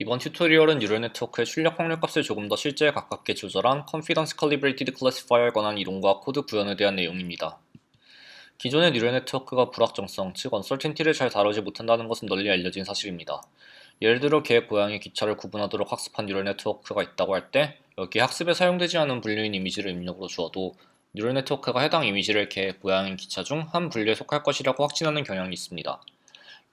이번 튜토리얼은 뉴럴 네트워크의 출력 확률 값을 조금 더 실제에 가깝게 조절한 Confidence Calibrated Classifier에 관한 이론과 코드 구현에 대한 내용입니다. 기존의 뉴럴 네트워크가 불확정성, 즉 언설틴티를 잘 다루지 못한다는 것은 널리 알려진 사실입니다. 예를 들어 개의 고양이 기차를 구분하도록 학습한 뉴럴 네트워크가 있다고 할 때 여기에 학습에 사용되지 않은 분류인 이미지를 입력으로 주어도 뉴럴 네트워크가 해당 이미지를 개, 고양이, 기차 중 한 분류에 속할 것이라고 확신하는 경향이 있습니다.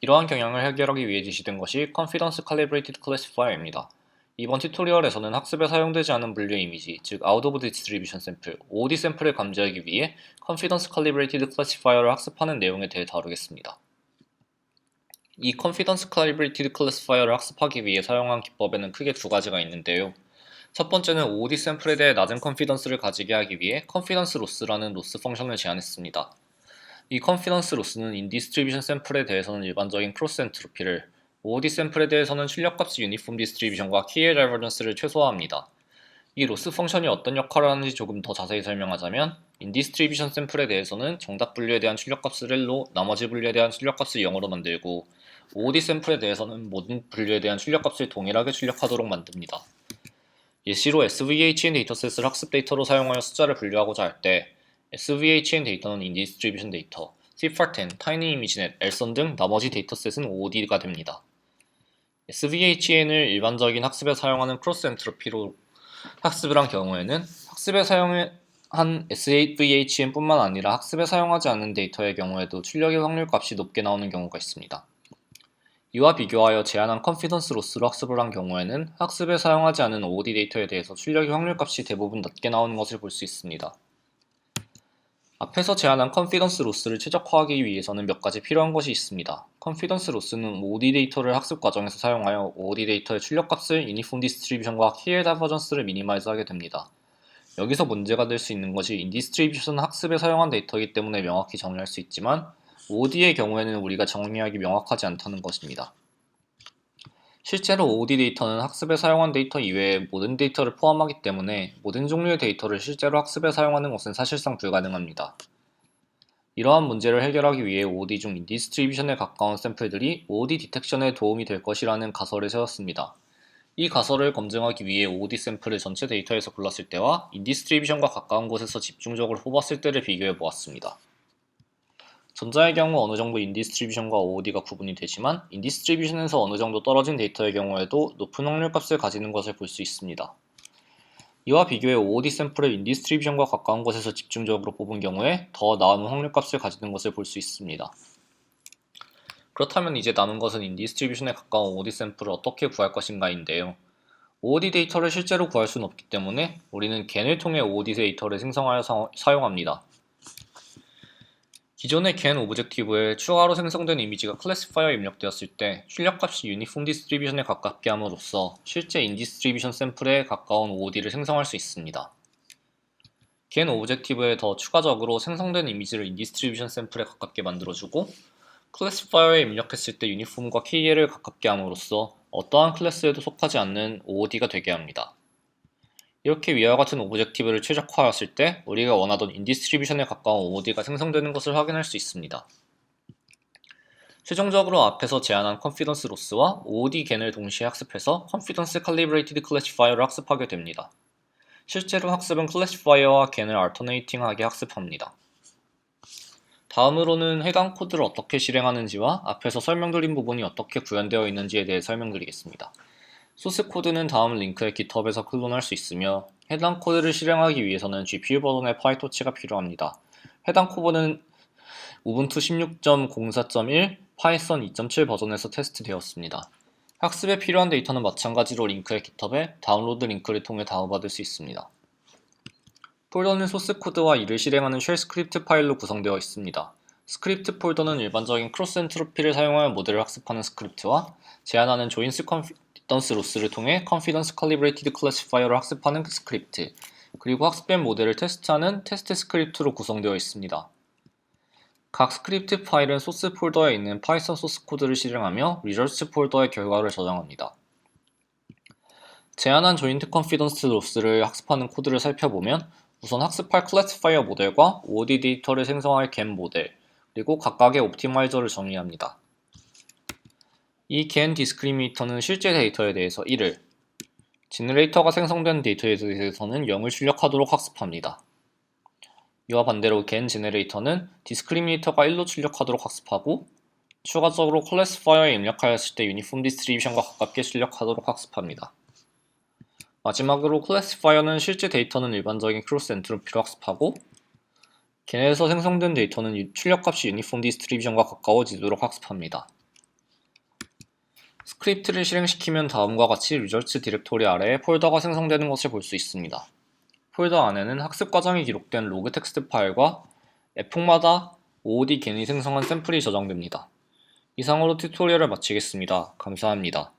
이러한 경향을 해결하기 위해 제시된 것이 Confidence Calibrated Classifier입니다. 이번 튜토리얼에서는 학습에 사용되지 않은 분류의 이미지, 즉 Out of Distribution Sample, OD 샘플을 감지하기 위해 Confidence Calibrated Classifier를 학습하는 내용에 대해 다루겠습니다. 이 Confidence Calibrated Classifier를 학습하기 위해 사용한 기법에는 크게 두 가지가 있는데요. 첫 번째는 OD 샘플에 대해 낮은 컨피던스를 가지게 하기 위해 컨피던스 로스라는 로스 펑션을 제안했습니다. 이 컨피던스 로스는 인디스트리뷰션 샘플에 대해서는 일반적인 크로스 엔트로피를, OD 샘플에 대해서는 출력값의 유니폼 디스트리뷰션과 키의 다이버전스를 최소화합니다. 이 로스 펑션이 어떤 역할을 하는지 조금 더 자세히 설명하자면 인디스트리뷰션 샘플에 대해서는 정답 분류에 대한 출력값을 1로 나머지 분류에 대한 출력값을 0으로 만들고 OD 샘플에 대해서는 모든 분류에 대한 출력값을 동일하게 출력하도록 만듭니다. 예시로 SVHN 데이터셋을 학습 데이터로 사용하여 숫자를 분류하고자 할 때 SVHN 데이터는 인디스트리뷰션 데이터, cifar10, tinyImageNet, elson 등 나머지 데이터셋은 OOD가 됩니다. SVHN을 일반적인 학습에 사용하는 크로스 엔트로피로 학습을 한 경우에는 학습에 사용한 SVHN뿐만 아니라 학습에 사용하지 않는 데이터의 경우에도 출력의 확률 값이 높게 나오는 경우가 있습니다. 이와 비교하여 제한한 컨피던스 로스로 학습을 한 경우에는 학습에 사용하지 않은 OOD 데이터에 대해서 출력의 확률 값이 대부분 낮게 나오는 것을 볼 수 있습니다. 앞에서 제안한 컨피던스 로스를 최적화하기 위해서는 몇 가지 필요한 것이 있습니다. 컨피던스 로스는 OD 데이터를 학습 과정에서 사용하여 OD 데이터의 출력값을 유니폼 디스트리뷰션과 키의 다버전스를 미니마이즈하게 됩니다. 여기서 문제가 될 수 있는 것이 인디스트리뷰션 학습에 사용한 데이터이기 때문에 명확히 정의할 수 있지만 OD의 경우에는 우리가 정의하기 명확하지 않다는 것입니다. 실제로 OD 데이터는 학습에 사용한 데이터 이외의 모든 데이터를 포함하기 때문에 모든 종류의 데이터를 실제로 학습에 사용하는 것은 사실상 불가능합니다. 이러한 문제를 해결하기 위해 OD 중 인디스트리뷰션에 가까운 샘플들이 OD 디텍션에 도움이 될 것이라는 가설을 세웠습니다. 이 가설을 검증하기 위해 OD 샘플을 전체 데이터에서 골랐을 때와 인디스트리뷰션과 가까운 곳에서 집중적으로 뽑았을 때를 비교해 보았습니다. 전자의 경우 어느 정도 인디스트리뷰션과 OOD가 구분이 되지만 인디스트리뷰션에서 어느 정도 떨어진 데이터의 경우에도 높은 확률 값을 가지는 것을 볼 수 있습니다. 이와 비교해 OOD 샘플을 인디스트리뷰션과 가까운 곳에서 집중적으로 뽑은 경우에 더 나은 확률 값을 가지는 것을 볼 수 있습니다. 그렇다면 이제 남은 것은 인디스트리뷰션에 가까운 OOD 샘플을 어떻게 구할 것인가인데요. OOD 데이터를 실제로 구할 수는 없기 때문에 우리는 겐을 통해 OOD 데이터를 생성하여 사, 사용합니다. 기존의 겐 오브젝티브에 추가로 생성된 이미지가 클래시파이어에 입력되었을 때 출력값이 유니폼 디스트리뷰션에 가깝게 함으로써 실제 인디스트리뷰션 샘플에 가까운 OOD를 생성할 수 있습니다. 겐 오브젝티브에 더 추가적으로 생성된 이미지를 인디스트리뷰션 샘플에 가깝게 만들어주고 클래시파이어에 입력했을 때 유니폼과 KL을 가깝게 함으로써 어떠한 클래스에도 속하지 않는 OOD가 되게 합니다. 이렇게 위와 같은 오브젝티브를 최적화하였을 때 우리가 원하던 인디스트리뷰션에 가까운 OOD가 생성되는 것을 확인할 수 있습니다. 최종적으로 앞에서 제안한 컨피던스 로스와 OOD 겐을 동시에 학습해서 컨피던스 칼리브레이티드 클래시파이어를 학습하게 됩니다. 실제로 학습은 클래시파이어와 겐을 알터네이팅하게 학습합니다. 다음으로는 해당 코드를 어떻게 실행하는지와 앞에서 설명드린 부분이 어떻게 구현되어 있는지에 대해 설명드리겠습니다. 소스 코드는 다음 링크의 GitHub에서 클론할 수 있으며 해당 코드를 실행하기 위해서는 GPU 버전의 파이토치가 필요합니다. 해당 코드는 우분투 16.04.1 파이썬 2.7 버전에서 테스트되었습니다. 학습에 필요한 데이터는 마찬가지로 링크의 GitHub에 다운로드 링크를 통해 다운받을 수 있습니다. 폴더는 소스 코드와 이를 실행하는 쉘 스크립트 파일로 구성되어 있습니다. 스크립트 폴더는 일반적인 크로스 엔트로피를 사용하여 모델을 학습하는 스크립트와 제한하는 조인스 컨피 던스 로스를 통해 컨피던스 컬리브레이티드 클래시파이어를 학습하는 스크립트, 그리고 학습된 모델을 테스트하는 테스트 스크립트로 구성되어 있습니다. 각 스크립트 파일은 소스 폴더에 있는 파이썬 소스 코드를 실행하며 리저스 폴더의 결과를 저장합니다. 제한한 조인트 컨피던스 로스를 학습하는 코드를 살펴보면 우선 학습할 클래시파이어 모델과 OD 데이터를 생성할 겐 모델, 그리고 각각의 옵티마이저를 정의합니다. 이 겐 디스크리미네이터는 실제 데이터에 대해서 1을, 제너레이터가 생성된 데이터에 대해서는 0을 출력하도록 학습합니다. 이와 반대로 겐 제너레이터는 디스크리미네이터가 1로 출력하도록 학습하고 추가적으로 클래시파이어에 입력하였을 때 유니폼 디스트리뷰션과 가깝게 출력하도록 학습합니다. 마지막으로 클래시파이어는 실제 데이터는 일반적인 크로스 엔트로피로 학습하고 걔네에서 생성된 데이터는 유- 출력값이 유니폼 디스트리뷰션과 가까워지도록 학습합니다. 스크립트를 실행시키면 다음과 같이 리절츠 디렉토리 아래에 폴더가 생성되는 것을 볼 수 있습니다. 폴더 안에는 학습 과정이 기록된 로그 텍스트 파일과 에폭마다 OOD 겐이 생성한 샘플이 저장됩니다. 이상으로 튜토리얼을 마치겠습니다. 감사합니다.